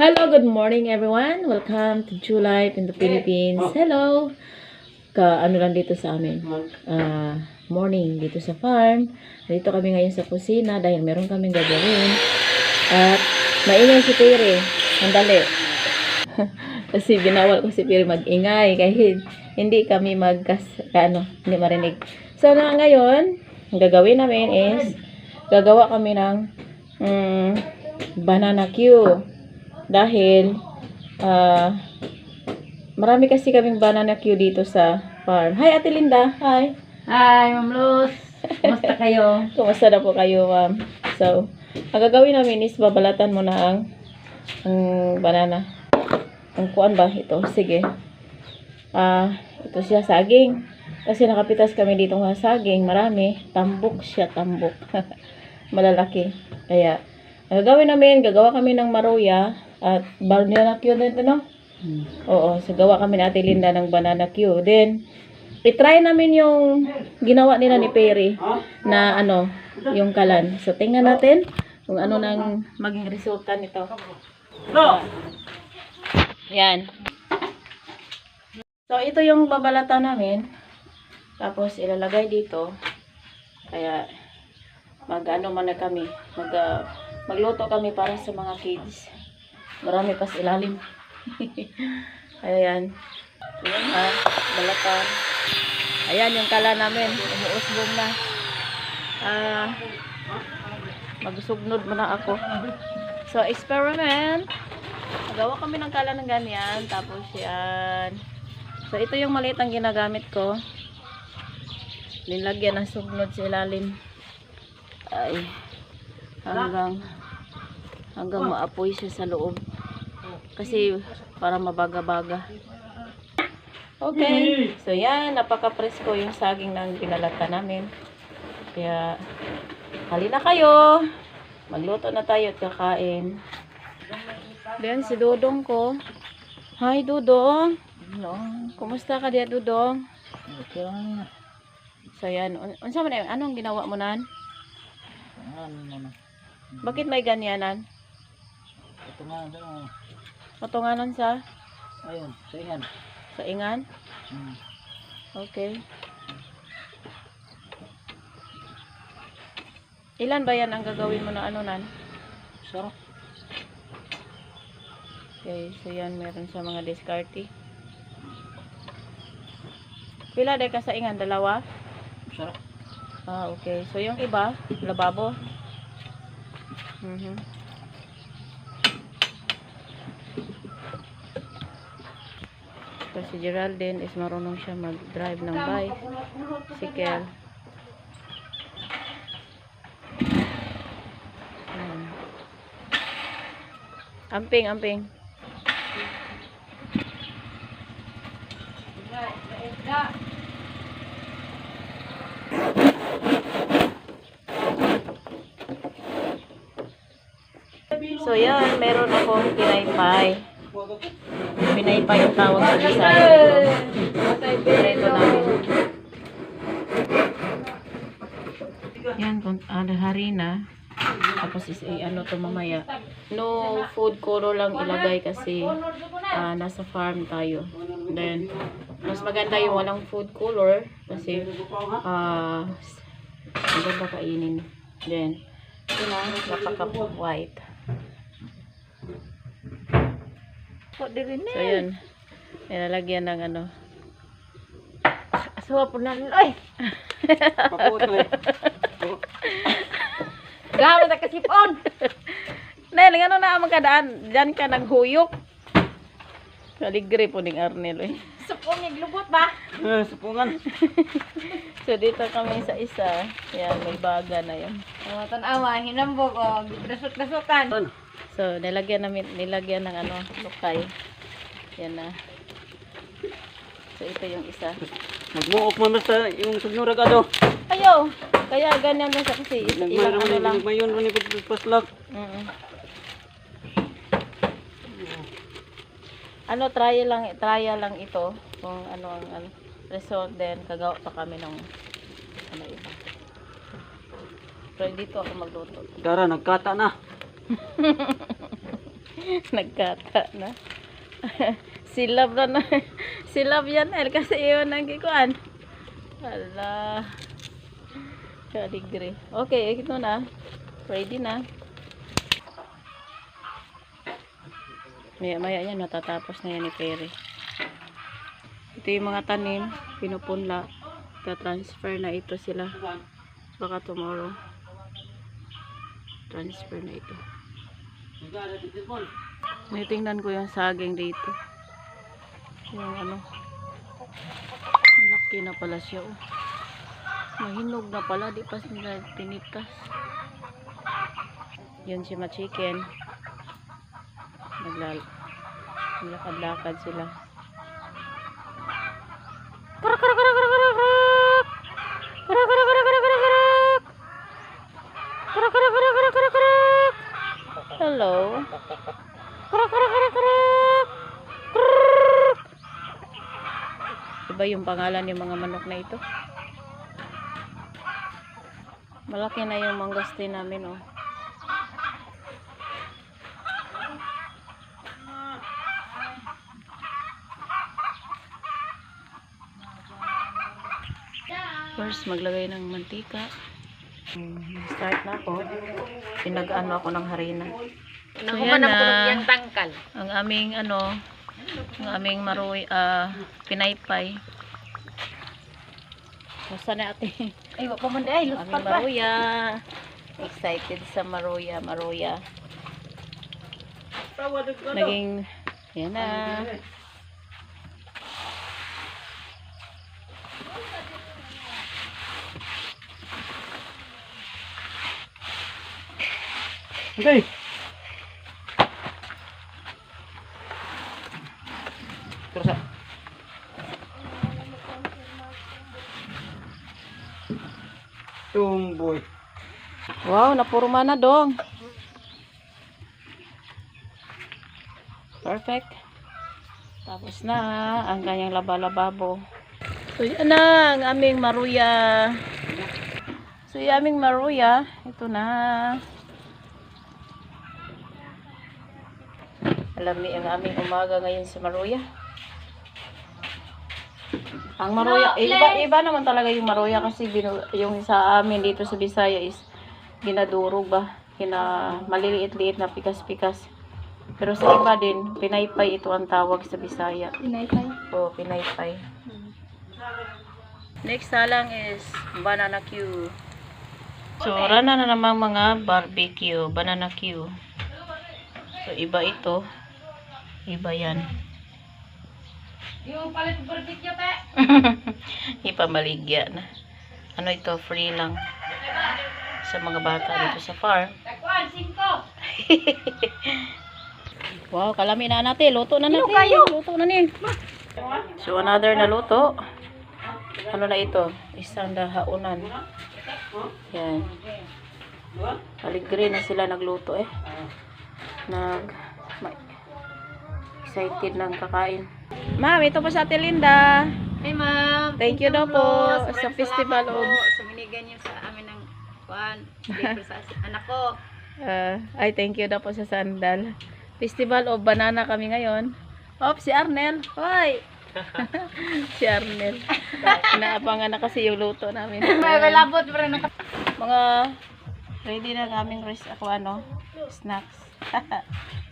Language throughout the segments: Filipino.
Hello, good morning everyone. Welcome to True Life in the Philippines. Hello. Ka ano lang dito sa amin. Ah, morning dito sa farm. Dito kami ngayon sa kusina dahil meron kaming gagawin. At maingay si Piri. Andali. Kasi binawal ko si Piri mag-ingay kahit hindi kami magkas ano, hindi marinig. So na ngayon, ang gagawin namin is gagawa kami ng mm, banana Q. Dahil, ah, marami kasi kaming banana queue dito sa farm. Hi, Ate Linda. Hi. Hi, Ma'am Luz. Kumusta kayo? Kumusta na po kayo, ma'am? So, ang gagawin namin is babalatan mo na ang, ang banana. Ang kuan ba? Ito. Sige. Ah, ito siya saging. Kasi nakapitas kami dito ng saging. Marami. Tambok siya, tambok. Malalaki. Kaya, ang gagawin namin, gagawa kami ng maruya at banana Q din ito, no? Oo, so gawa kami ni Ate Linda ng banana Q. Then, itry namin yung ginawa nila ni Perry na ano, yung kalan. So, tingnan natin kung ano nang maging resulta nito. Yan. So, ito yung babalata namin. Tapos, ilalagay dito. Kaya, mag-ano man na kami. Mag, ah, magluto kami para sa mga kids. Marami pa sa ilalim. Ayan. Ayan ha. Balata. Ayan yung kala namin. Umuusbong na. Ah, magsugnod muna ako. So, experiment. Magawa kami ng kala ng ganyan. Tapos yan. So, ito yung maliit ang ginagamit ko. Nilagyan ng sugnod sa ilalim. Ay. Hanggang hanggang maapoy siya sa loob. Kasi para mabaga-baga. Okay. So yan, napaka-presko yung saging ng pinalata namin. Kaya halina kayo. Magluto na tayo at kakain. Then si Dudong ko. Hi Dudong. No. Kumusta ka diya Dudong? Okay lang na. So yan, Un unsa man na- anong ginawa mo nan? Ano mo na. Bakit may ganyanan? Ito nga, ito nga. Matunganon sa Ayun, sayan. sa ingan? Hmm. Okay. Ilan ba yan ang gagawin mo na ano nan? Sarap. Okay, so yan meron sa mga discarte. Pila day ka sa ingan? Dalawa? Sarap. Ah, okay. So yung iba, lababo. Mhm. Si Geraldine is marunong siya mag-drive ng bike. Si Kel. Ayan. Amping, amping. So yan, meron akong pinaypay. Pinaypay yung tawag sa Bisaya dito. Ito namin. Yan, kung ano, harina. Tapos is eh, ano to mamaya. No food color lang ilagay kasi ah, nasa farm tayo. Then, mas maganda yung walang food color kasi ah maganda kainin. Then, ito na, napaka-white. Po, diri So, yun. Nilalagyan ng ano. Asuwa po na. Ay! Paputo eh. Gawin na kasipon! Nel, ano na ang kadaan? Diyan ka naghuyok. Kaligre po ni Arnel eh. Supong naglubot ba? Eh, Supungan. So, dito kami sa isa. Yan, may baga na yun. O, tanawa, hinambog o, dasok-dasokan. So, nilagyan namin, nilagyan ng ano, lukay. Yan na. So, ito yung isa. Magmuok man basta yung sugnura ka do. Ayaw! Kaya ganyan lang siya kasi ilang ano lang. Nagmayon rin yung paslak. Mm. Ano trial lang trial lang ito kung ano ang ano, result then kagawa pa kami ng ano iba. Pero dito ako magluto. Dara, nagkata na. Nagkata na. silab na na. silab yan, El. Kasi yun ang kikuan. Hala. Kaligre. Okay, ito na. Ready na. Maya maya yan, matatapos na yan ni Perry. Ito yung mga tanim, pinupunla. Ta-transfer na ito sila. Baka tomorrow. Transfer na ito. May tingnan ko yung saging dito. Yung ano. Malaki na pala siya oh. Mahinog na pala, di pa nila tinitas. Yun si ma-chicken. Naglal Naglakad-lakad sila. Karak karak karak karak karak karak. Karak karak karak karak karak karak. Karak karak karak karak karak karak. Hello. Karak karak karak karak. Karak. Iba yung pangalan ng mga manok na ito. Malaki na yung mangosteen namin, oh. First, maglagay ng mantika. Start na ako. Pinag-ano ako ng harina. So, yan na. tangkal. Ang aming, ano, ang aming maroy, ah, pinaypay. Basta na ate. Ay, wa pa man ay, aming maruya. Excited sa maruya, maruya. Naging, yan na. Okay. Terus ah. Tumboy. Wow, napurma na dong. Perfect. Tapos na ang kanyang laba-lababo. So yan na ang aming maruya. So yung aming maruya, ito na. Alam ni ang aming umaga ngayon sa maruya. Ang maruya, iba, iba naman talaga yung maruya kasi binu, yung sa amin dito sa Bisaya is ginadurog ba? Kina maliliit-liit na pikas-pikas. Pero sa iba din, pinaypay ito ang tawag sa Bisaya. Pinaypay. O, pinaypay. Next salang is banana Q. So, rana na namang mga barbecue, banana Q. So, iba ito. Iba yan. Yung palit barbecue pe. Ipamaligya na. Ano ito, free lang. Sa mga bata dito sa farm. Takuan, singko. Wow, kalami na natin. Luto na natin. kayo? Luto na ni. So, another na luto. Ano na ito? Isang dahaunan. Yan. Aligre na sila nagluto eh. Nag... ma- excited ng kakain. Ma'am, ito po sa Ate Linda. Hey ma'am. Thank you daw po sa festival of... Sa binigyan niyo sa amin ng kuan. Dito sa anak ko. Ah, ay, thank you daw po sa sandal. Festival of Banana kami ngayon. Op, si Arnel. Hoy! si Arnel. Inaabangan na kasi yung luto namin. May labot pa rin Mga ready na ang aming rice ako ano, snacks.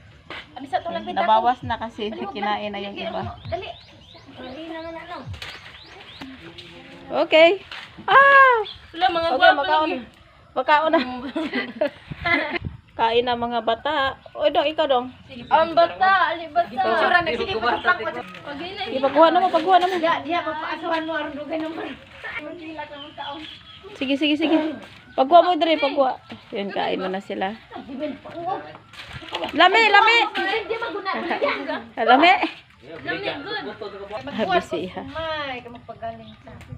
Abi sa tulang pita. Nabawas na kasi kinain na yung iba. Dali. Dali naman ano. Okay. Ah! Wala mga Okay, makaon. Makaon na. Kain na mga bata. O, dong, ikaw dong. Ang bata, ali bata. Sura na sige pa sa ko. Pagay na. Ipagkuha na mo, pagkuha na mo. Diya, diya papaasuhan mo aron dugay naman. Sige, sige, sige. Pagkuha mo dre, pagkuha. Yun, kain mo na sila. Lami, lami! Lami! Lami good. Habisi ha. May, kamagpagaling ka.